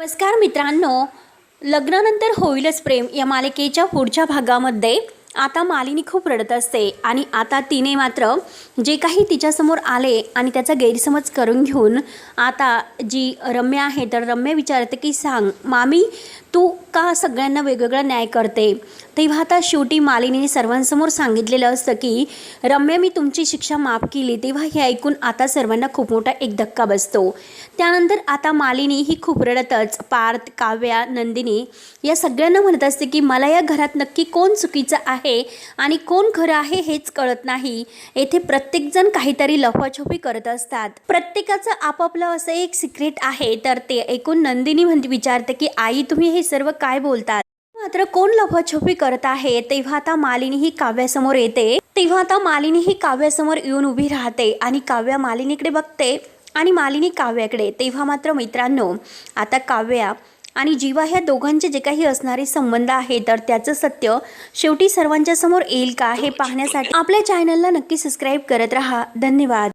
नमस्कार मित्रांनो. लग्नानंतर होईलच प्रेम या मालिकेच्या पुढच्या भागामध्ये. आता मालिनी खूप रडत असते आणि आता तिने मात्र जे काही तिच्यासमोर आले आणि त्याचा गैरसमज करून घेऊन आता जी रम्या आहे तर रम्या विचारते की सांग मामी तू का सगळ्यांना वेगवेगळा न्याय करते? तेव्हा आता शेवटी मालिनीने सर्वांसमोर सांगितलेलं असतं की रम्या मी तुमची शिक्षा माफ केली तेव्हा हे ऐकून आता सर्वांना खूप मोठा एक धक्का बसतो. त्यानंतर आता मालिनी ही खूप रडतच पार्थ काव्या नंदिनी या सगळ्यांना म्हणत असते की मला या घरात नक्की कोण चुकीचं आहे आणि कोण खरं आहे हेच कळत नाही. येथे प्रत्येकजण काहीतरी लफाछोपी करत असतात. प्रत्येकाचं आपापलं असं एक सिक्रेट आहे. तर ते ऐकून नंदिनी म्हणते विचारते की आई तुम्ही हे सर्व काय बोलतात? मात्र कोण लपाछपी करत आहे? तेव्हा आता मालिनी ही काव्यासमोर येते. तेव्हा आता मालिनी ही काव्यासमोर येऊन उभी राहते आणि काव्या मालिनीकडे बघते आणि मालिनी काव्याकडे. तेव्हा मात्र मित्रांनो आता काव्या आणि जीवा ह्या दोघांचे जे काही असणारे संबंध आहे तर त्याचं सत्य शेवटी सर्वांच्या समोर येईल का हे पाहण्यासाठी आपल्या चॅनलला नक्की सबस्क्राईब करत राहा. धन्यवाद.